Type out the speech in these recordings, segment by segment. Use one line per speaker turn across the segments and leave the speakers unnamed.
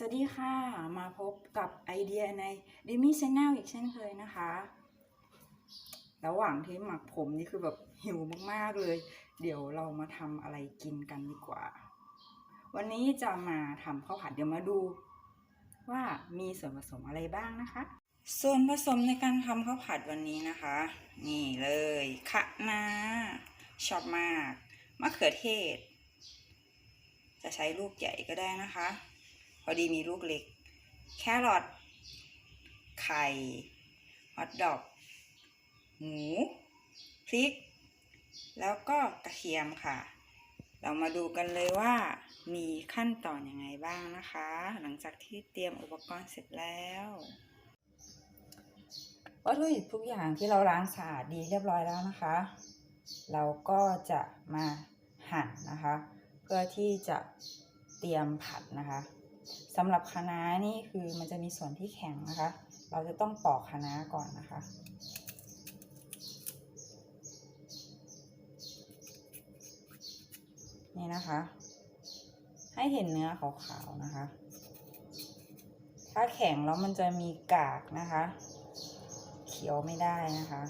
สวัสดีค่ะ มาพบกับไอเดียใน d ิมี่ช n แนลอีกเช่นเคยนะคะ ระหว่างที่หมักผมนี่คือแบบหิวมากๆเลย เดี๋ยวเรามาทำอะไรกินกันดีกว่า วันนี้จะมาทำข้าวผัดเดี๋ยวมาดู ว่ามีส่วนผสมอะไรบ้างนะคะ ส่วนผสมในการทำข้าวผัดวันนี้นะคะ นี่เลยคะน้าชอบมากมะเขือเทศ จะใช้ลูกใหญ่ก็ได้นะคะ อดีมีลูกเล็ก แครอทไข่ฮอทดอกหมูพริก แล้วก็กระเทียมค่ะ เรามาดูกันเลยว่ามีขั้นตอนยังไงบ้างนะคะ หลังจากที่เตรียมอุปกรณ์เสร็จแล้ววัตถุดิบทุกอย่างที่เราล้างสะอาดดีเรียบร้อยแล้วนะคะ เราก็จะมาหั่นนะคะ เพื่อที่จะเตรียมผัดนะคะ สำหรับคะน้านี่คือมันจะมีส่วนที่แข็งนะคะ เราจะต้องปอกคะน้าก่อนนะคะ นี่นะคะ ให้เห็นเนื้อขาวๆนะคะ ถ้าแข็งแล้วมันจะมีกากนะคะเคี้ยวไม่ได้นะคะ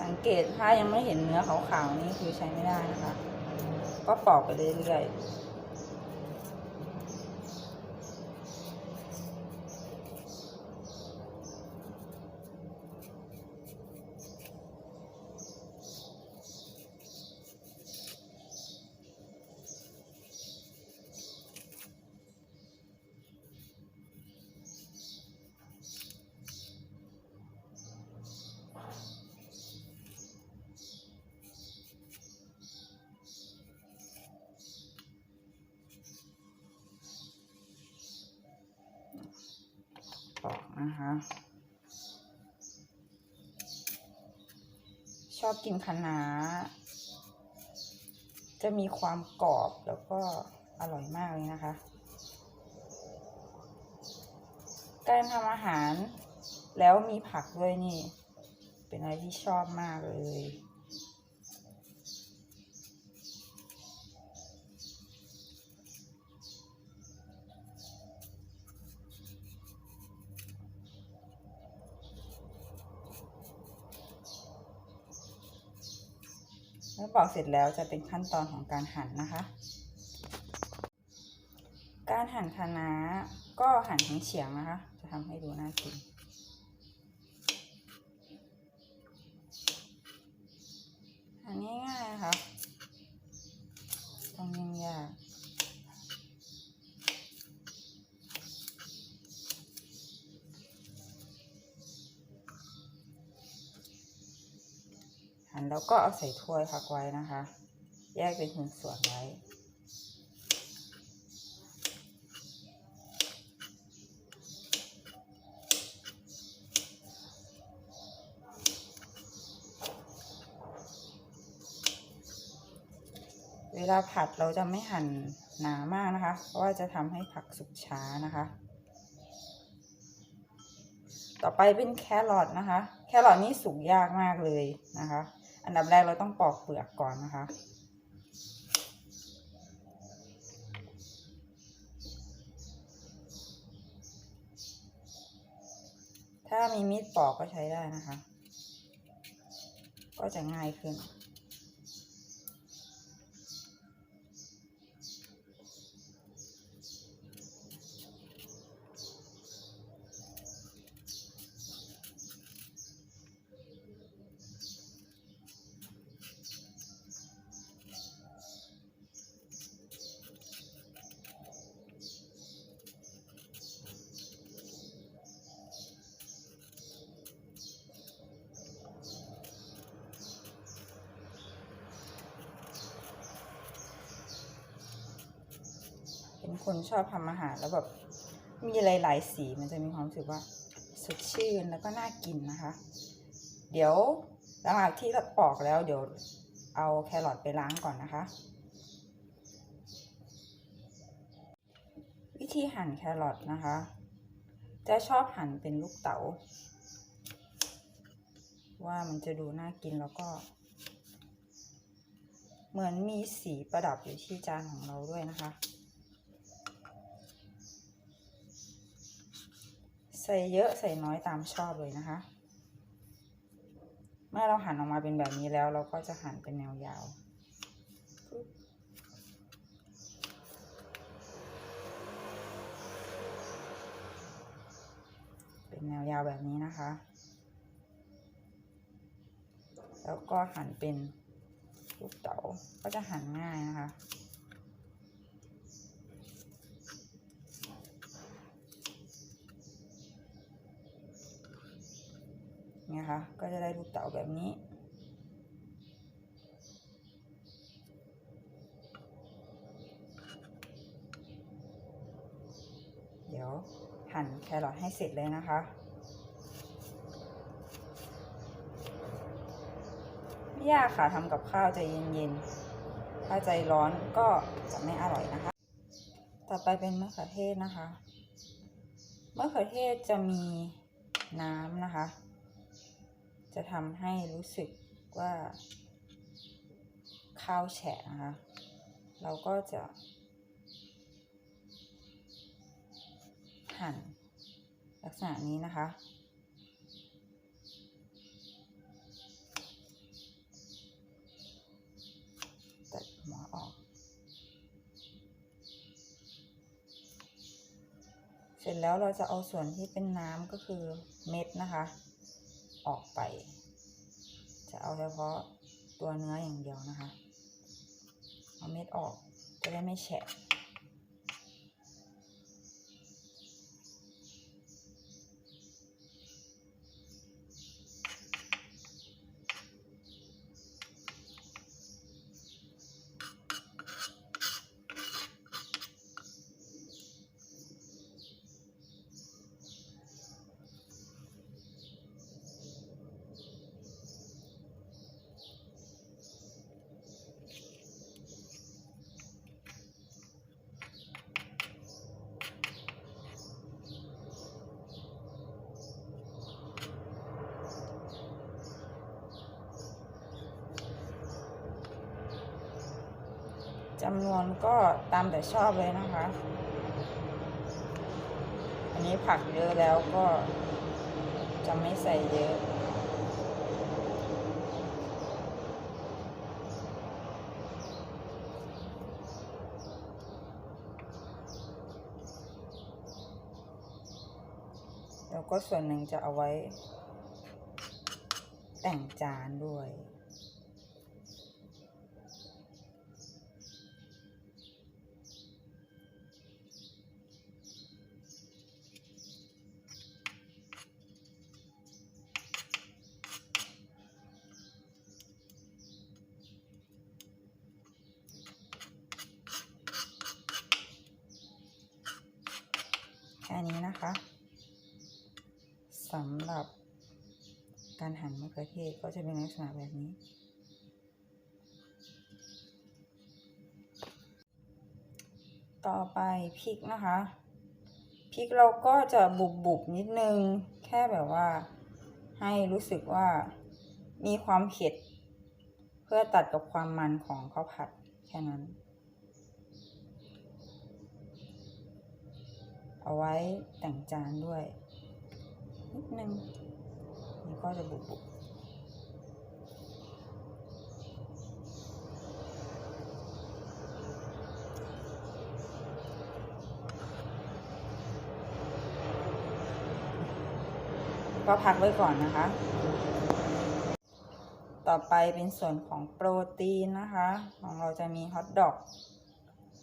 สังเกตถ้ายังไม่เห็นเนื้อขาวๆนี่คือใช้ไม่ได้นะคะ ก็ปอกไปเรื่อยๆ กินคะน้าจะมีความกรอบแล้วก็อร่อยมากเลยนะคะ การทำอาหารแล้วมีผักด้วยนี่ เป็นอะไรที่ชอบมากเลย ปอกเสร็จแล้วจะเป็นขั้นตอนของการหั่นนะคะ การหั่นคะน้าก็หั่นทั้งเฉียงนะคะ จะทำให้ดูน่ากินหั่นง่ายๆนะคะต้องยุ่งยาก หั่นแล้วก็เอาใส่ถ้วยพักไว้นะคะ แยกเป็นหุ่นส่วนไว้เวลาผัดเราจะไม่หั่นหนามากนะคะ เพราะว่าจะทำให้ผักสุกช้านะคะ ต่อไปเป็นแครอทนะคะ แครอทนี่สุกยากมากเลยนะคะ อันดับแรกเราต้องปอกเปลือกก่อนนะคะ ถ้ามีมีดปอกก็ใช้ได้นะคะ ก็จะง่ายขึ้น ชอบทำอาหารแล้วแบบมีหลายๆสีมันจะมีความรู้สึกว่าสดชื่นแล้วก็น่ากินนะคะ เดี๋ยวหลังจากที่เราปอกแล้วเดี๋ยวเอาแครอทไปล้างก่อนนะคะ วิธีหั่นแครอทนะคะ จะชอบหั่นเป็นลูกเต๋าว่ามันจะดูน่ากินแล้วก็ เหมือนมีสีประดับอยู่ที่จานของเราด้วยนะคะ ใส่เยอะใส่น้อยตามชอบเลยนะคะ เมื่อเราหั่นออกมาเป็นแบบนี้แล้ว เราก็จะหั่นเป็นแนวยาวเป็นแนวยาวแบบนี้นะคะ แล้วก็หั่นเป็นลูกเต๋าก็จะหั่นง่ายนะคะ นี่ยค่ะก็จะได้ลูกเต๋าแบบนี้ เดี๋ยวหั่นแครอทให้เสร็จเลยนะคะ ไม่ยากค่ะทำกับข้าวใจเย็นๆ ถ้าใจร้อนก็จะไม่อร่อยนะคะ ต่อไปเป็นมะเขือเทศนะคะมะเขือเทศจะมีน้ำนะคะ จะทำให้รู้สึกว่า ข้าวแฉะนะคะ เราก็จะ หั่นลักษณะนี้นะคะตัดหัวออก เสร็จแล้วเราจะเอาส่วนที่เป็นน้ำก็คือเม็ดนะคะ ออกไป จะเอาเฉพาะตัวเนื้ออย่างเดียวนะคะ เอาเม็ดออกจะได้ไม่แฉะ จำนวนก็ตามแต่ชอบเลยนะคะ อันนี้ผักเยอะแล้วก็จะไม่ใส่เยอะแล้วก็ส่วนหนึ่งจะเอาไว้แต่งจานด้วย แค่นี้นะคะสำหรับการหั่นมะเขือเทศก็จะเป็นลักษณะแบบนี้ ต่อไปพริกนะคะพริกเราก็จะบุบๆนิดนึง แค่แบบว่า ให้รู้สึกว่ามีความเผ็ด เพื่อตัดกับความมันของข้าวผัดแค่นั้น เอาไว้แต่งจานด้วย นิดนึงนี่ก็จะบุบก็พักไว้ก่อนนะคะ ต่อไปเป็นส่วนของโปรตีนนะคะ ของเราจะมีฮอทดอก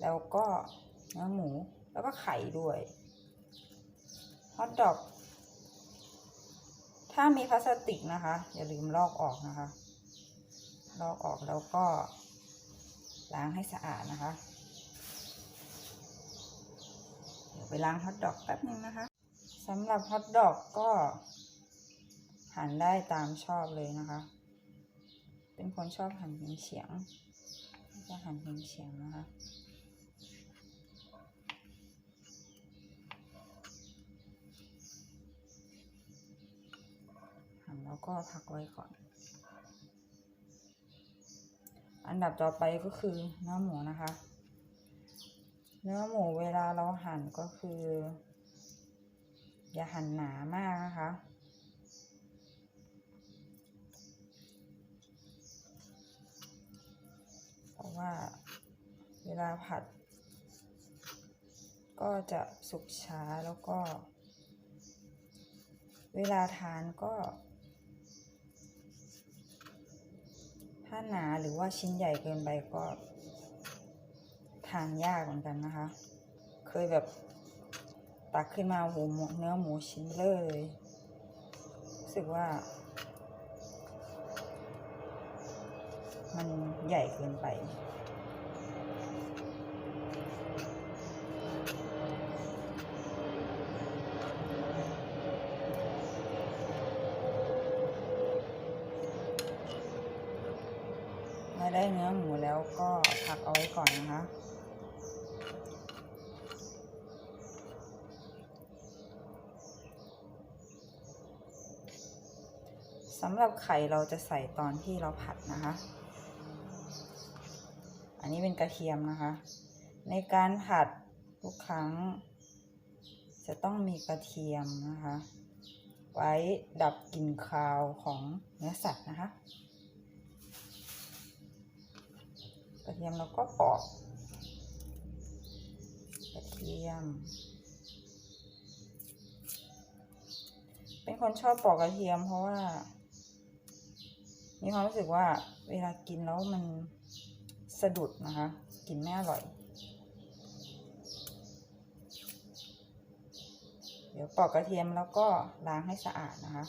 แล้วก็เนื้อหมู แล้วก็ไข่ด้วย ฮอทดอก ถ้ามีพลาสติกนะคะ อย่าลืมลอกออกนะคะ ลอกออกแล้วก็ ล้างให้สะอาดนะคะ เดี๋ยวไปล้างฮอทดอกแป๊บนึงนะคะสำหรับฮอทดอกก็หั่นได้ตามชอบเลยนะคะ เป็นคนชอบหั่นเฉียงจะหั่นเฉียงนะคะ แล้วก็พักไว้ก่อน อันดับต่อไปก็คือเนื้อหมูนะคะ เนื้อหมูเวลาเราหั่นก็คือ อย่าหั่นหนามากนะคะเพราะว่าเวลาผัด ก็จะสุกช้าแล้วก็ เวลาทานก็ ถ้าหนาหรือว่าชิ้นใหญ่เกินไปก็ ทานยากเหมือนกันนะคะ เคยแบบตักขึ้นมาหูเนื้อหมูชิ้นเลอเลยรู้สึกว่า มันใหญ่เกินไป สำหรับไข่เราจะใส่ตอนที่เราผัดนะคะ อันนี้เป็นกระเทียมนะคะ ในการผัดทุกครั้ง จะต้องมีกระเทียมนะคะ ไว้ดับกลิ่นคาวของเนื้อสัตว์นะคะ กระเทียมเราก็ปอกกระเทียมเป็นคนชอบปอกกระเทียมเพราะว่า มีความรู้สึกว่าเวลากินแล้วมันสะดุดนะคะ กินไม่อร่อย เดี๋ยวปอกกระเทียมแล้วก็ล้างให้สะอาดนะคะ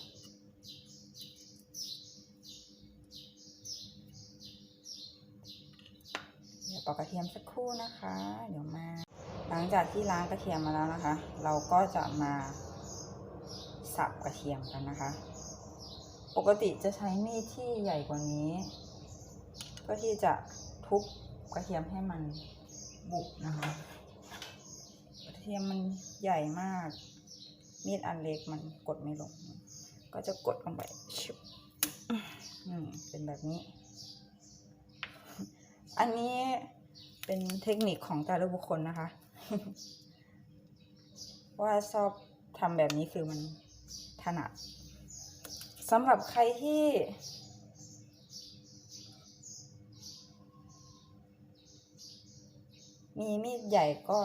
เดี๋ยวปอกกระเทียมสักครู่นะคะ เดี๋ยวมา หลังจากที่ล้างกระเทียมมาแล้วนะคะ เราก็จะมาสับกระเทียมกันนะคะ ปกติจะใช้มีดที่ใหญ่กว่านี้ เพื่อที่จะทุบกระเทียมให้มันบุกนะคะ กระเทียมมันใหญ่มาก มีดอันเล็กมันกดไม่ลง ก็จะกดลงไปชิบอืมเป็นแบบนี้ อันนี้เป็นเทคนิคของแต่ละบุคคลนะคะ ว่าชอบทำแบบนี้คือมันถนัด สำหรับใครที่ มีมีดใหญ่ก็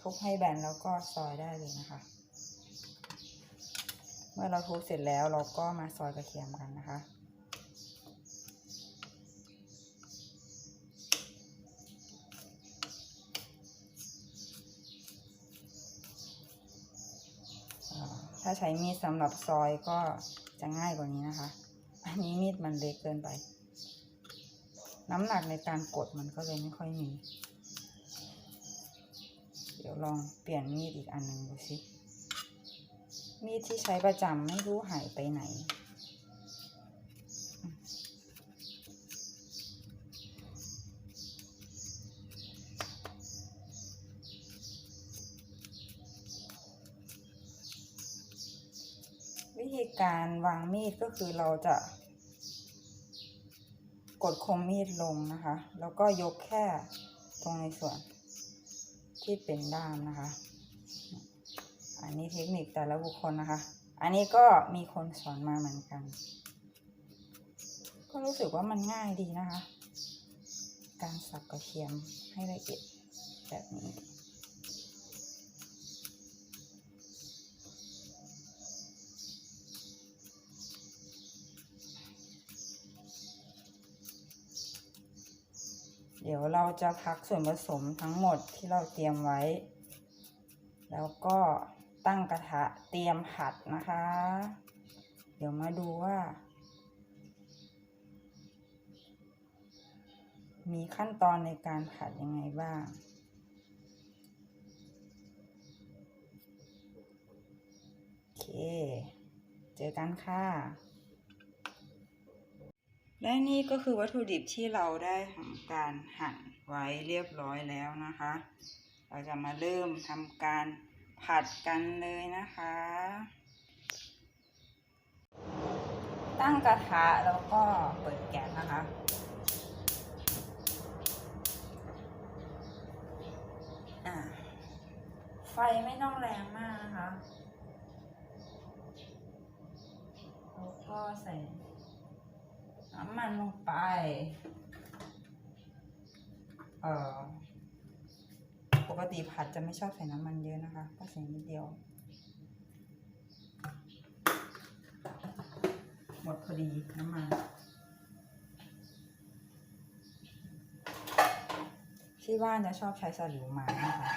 ทุบให้แบนแล้วก็ซอยได้เลยนะคะ เมื่อเราทุบเสร็จแล้วเราก็มาซอยกระเทียมกันนะคะถ้าใช้มีดสำหรับซอยก็ จะง่ายกว่านี้นะคะ อันนี้มีดมันเล็กเกินไป น้ำหนักในการกดมันก็เลยไม่ค่อยมี เดี๋ยวลองเปลี่ยนมีดอีกอันหนึ่งดูสิมีดที่ใช้ประจำไม่รู้หายไปไหน ธีการวางมีดก็คือเราจะ กดคมมีดลงนะคะ แล้วก็ยกแค่ตรงในส่วนที่เป็นด้ามนะคะ อันนี้เทคนิคแต่ละบุคคลนะคะ อันนี้ก็มีคนสอนมาเหมือนกัน ก็รู้สึกว่ามันง่ายดีนะคะ การสับกระเทียมให้ละเอียดแบบนี้ เดี๋ยวเราจะพักส่วนผสมทั้งหมดที่เราเตรียมไว้ แล้วก็ตั้งกระทะเตรียมผัดนะคะ เดี๋ยวมาดูว่า มีขั้นตอนในการผัดยังไงบ้างโอเค เจอกันค่ะ และนี่ก็คือวัตถุดิบที่เราได้ทำการหั่นไว้เรียบร้อยแล้วนะคะ เราจะมาเริ่มทำการผัดกันเลยนะคะ ตั้งกระทะแล้วก็เปิดแก๊สนะคะอ่าไฟไม่ต้องแรงมากนะคะ แล้วก็ใส่ น้ำมันลงไป เอ่อ ปกติผัดจะไม่ชอบใส่น้ำมันเยอะนะคะ ก็ใส่นิดเดียว หมดพอดีน้ำมันที่บ้านจะชอบใช้สลิวไม้นะคะ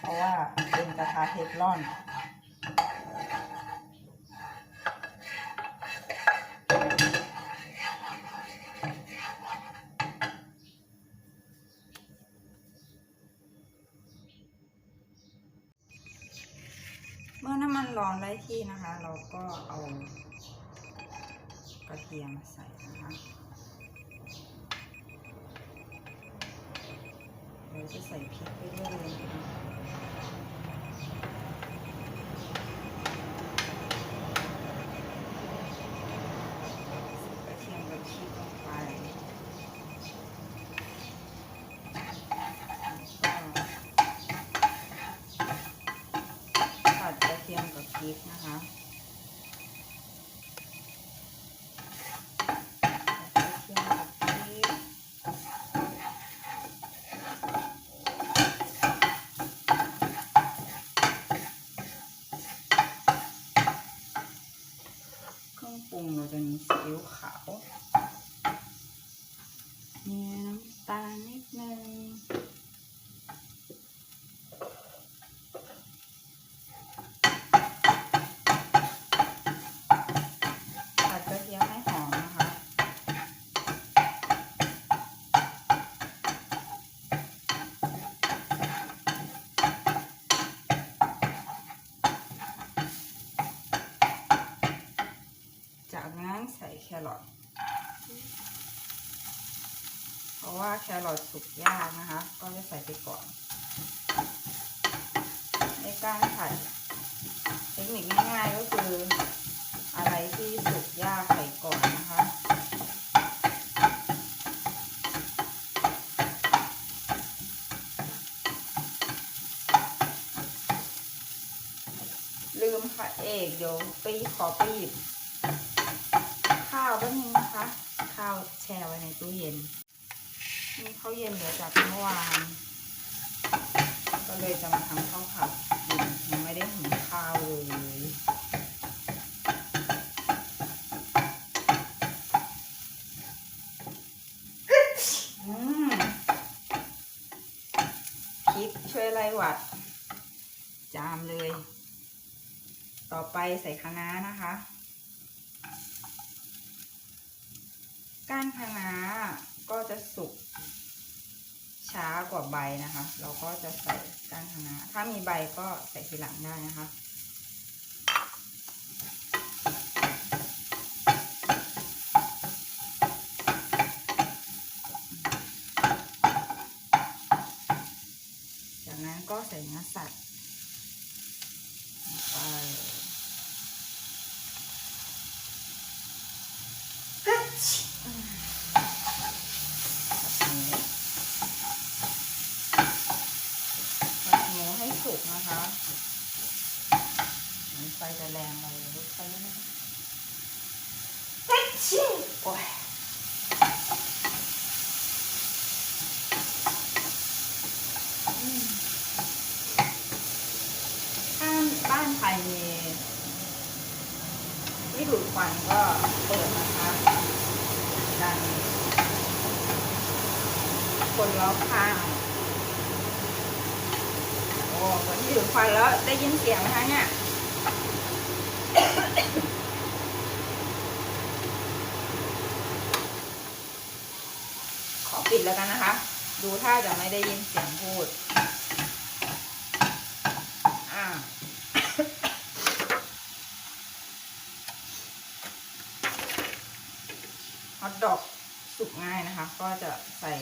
เพราะว่าเป็นกระทะเทฟลอน ที่นะคะ เราก็เอากระเทียมใส่นะคะเราจะใส่พริกไปด้วยเลยนะคะกระเทียมกับพริกลงไปแล้วก็ ผัดกระเทียมกับพริกนะคะผัดกระเทียมกับพริกเครื่องปรุงเราจะมีซีอิ๊วขาว มีน้ำตาลนิดนึง ผัดกระเทียมให้หอมนะคะ จากนั้นใส่แครอท เพราะว่า แครอทสุกยากนะคะ ก็จะใส่ไปก่อนในการผัดเทคนิคง่ายๆก็คือ อะไรที่สุกยากใส่ก่อนนะคะลืมพระเอกเดี๋ยวไปขอไปหยิบข้าวแป๊บนึงนะคะ ข้าวแช่ไว้ในตู้เย็น นี่ข้าวเย็นเหลือจากเมื่อวาน ก็เลยจะมาทำข้าวผัดยังไม่ได้หุงข้าวเลยอืมพริกช่วยไล่หวัด จามเลย ต่อไปใส่คะน้านะคะ ก้านคะน้า ก็จะสุกช้ากว่าใบนะคะ เราก็จะใส่ก้านคะน้าถ้ามีใบก็ใส่ทีหลังได้นะคะจากนั้นก็ใส่เนื้อสัตว์ไปผัดหมูผัดหมูให้สุกนะคะมันไฟจะแรงไปลดไฟนิดนึงโอ้ยอืมถ้าบ้านใครมีที่ดูดควันก็เปิดนะคะดัน คนรอบข้างโอ้คนที่ดูดควันแล้วได้ยินเสียงไหมคะเนี่ยขอปิดแล้วกันนะคะ ดูถ้าจะไม่ได้ยินเสียงพูดอ่าฮอทดอกสุกง่ายนะคะ ก็จะใส่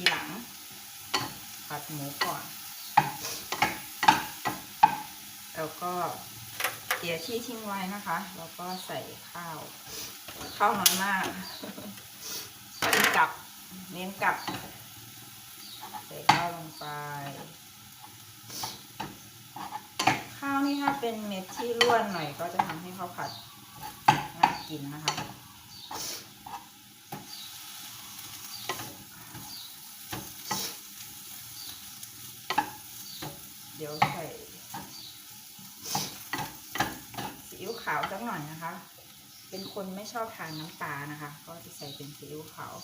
ทีหลัง ผัดหมูก่อน แล้วก็เดี๋ยวที่ทิ้งไว้นะคะ แล้วก็ใส่ข้าว ข้าวน้อยมากกินกับเน้นกับ ใส่ข้าวลงไป ข้าวนี่ถ้าเป็นเม็ดที่ร่วนหน่อยก็จะทำให้ข้าวผัดน่ากินนะคะ เดี๋ยวใส่ซีอิ๊วขาวสักหน่อยนะคะ เป็นคนไม่ชอบทานน้ำตาลนะคะ ก็จะใส่เป็นซีอิ๊วขาว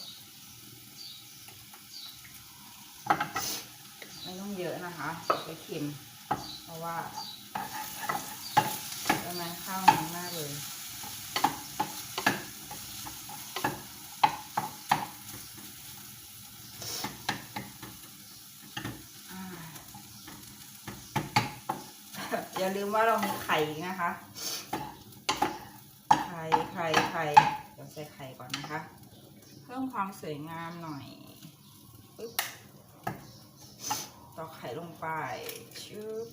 ไม่ต้องเยอะนะคะไปเค็มเพราะว่าประมาณข้าวน้อยมากเลย อย่าลืมว่าเรามีไข่นะคะ ไข่ ไข่ ไข่ เดี๋ยวใส่ไข่ก่อนนะคะ เพิ่มความสวยงามหน่อยปึ๊บตอกไข่ลงไปชึบ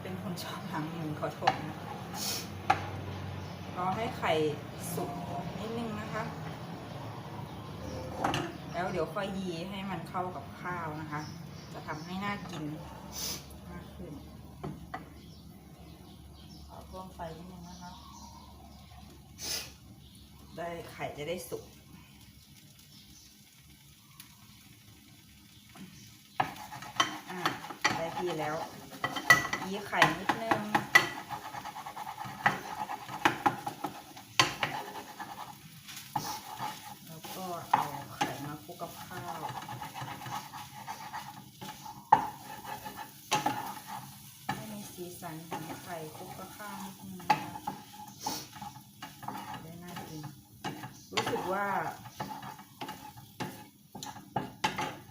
เป็นคนชอบล้างมือขอโทษนะรอให้ไข่สุกนิดนึงนะคะ แล้วเดี๋ยวค่อยยีให้มันเข้ากับข้าวนะคะ จะทำให้น่ากินมากขึ้นขอเพิ่มไฟนิดนึงนะคะ ได้ไข่จะได้สุกอ่าได้ที่แล้วยีไข่นิดนึง แล้วก็เอาไข่มาคลุ กับข้าวให้มีสีสันของไข่คลุกกับข้าวนิดนึงนะคะได้น่ากิน รู้สึกว่า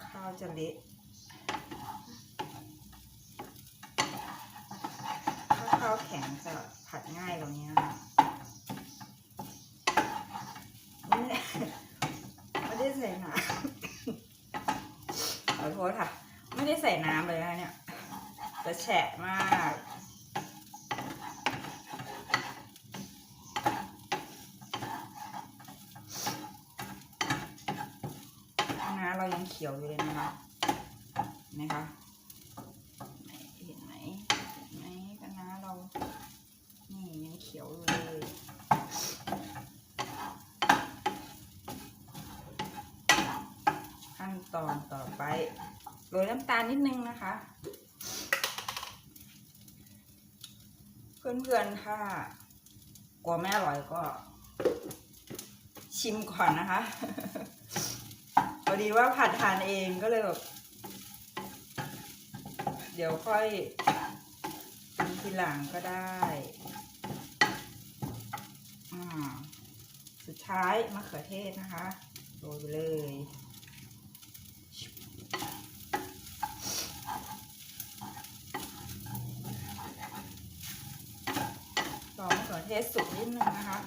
ข้าวจะเละถ้าข้าวแข็งจะผัดง่ายกว่านี้นะคะไม่ได้ ไม่ได้ใส่น้ำ ขอโท ษค่ะ ไม่ได้ใส่น้ำเลยนะเนี่ยจะแฉะมากนะเรายังเขียวอยู่เลยนะคะนะคะไหนเห็นไหมเห็นไหมกันน้าเรา นี่ยังเขียวอยู่เลย ขั้นตอนต่อไป โรยน้ำตาลนิดนึงนะคะ เพื่อนๆถ้ากลัวไม่อร่อยก็ ชิมก่อนนะคะพอดีว่าผัดทานเองก็เลยแบบเดี๋ยวค่อยปรุงทีหลังก็ได้อ่าสุดท้ายมะเขือเทศนะคะ โรยไปเลย ร อมะเขือเทศสุกนิดนึงนะคะ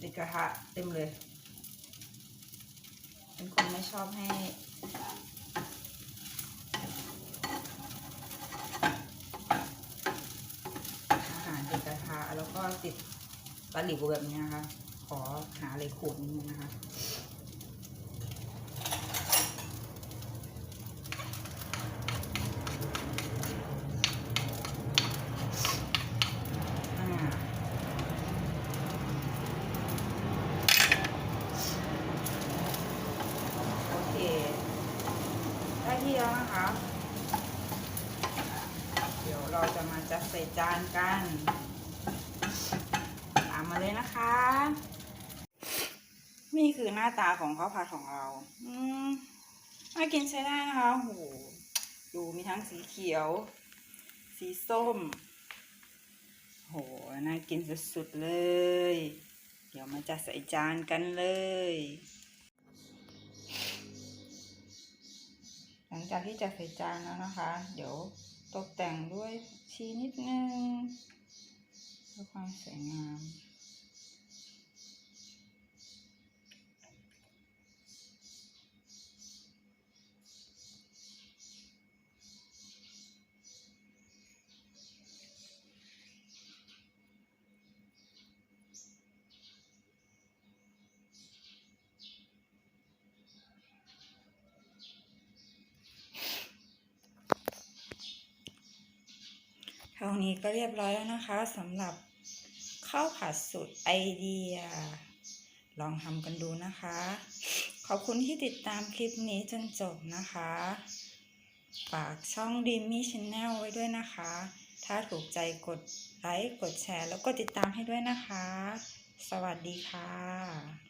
ติดกระทะเต็มเลย เป็นคนไม่ชอบให้อาหารติดกระทะแล้วก็ติดตะหลิวแบบนี้นะคะ ขอหาอะไรขูดนิดนึงนะคะ อ่า โอเค ได้ที่แล้วนะคะ เดี๋ยวเราจะมาจัดใส่จานกัน ตามมาเลยนะคะ หน้าตาของข้าวผัดของเรา อืมน่ากินใช้ได้นะคะโหดูมีทั้งสีเขียว สีส้ม โห น่ากินสุดๆเลย เดี๋ยวมาจัดใส่จานกันเลย หลังจากที่จัดใส่จานแล้วนะคะ เดี๋ยวตกแต่งด้วยชีนิดนึงเพื่อความสวยงาม เท่านี้ก็เรียบร้อยแล้วนะคะสำหรับข้าวผัดสูตรไอเดีย ลองทำกันดูนะคะ ขอบคุณที่ติดตามคลิปนี้จนจบนะคะ ฝากช่องดีมี่ช n แนลไว้ด้วยนะคะ ถ้าถูกใจกดไลค์กดแชร์ แล้วก็ติดตามให้ด้วยนะคะ สวัสดีค่ะ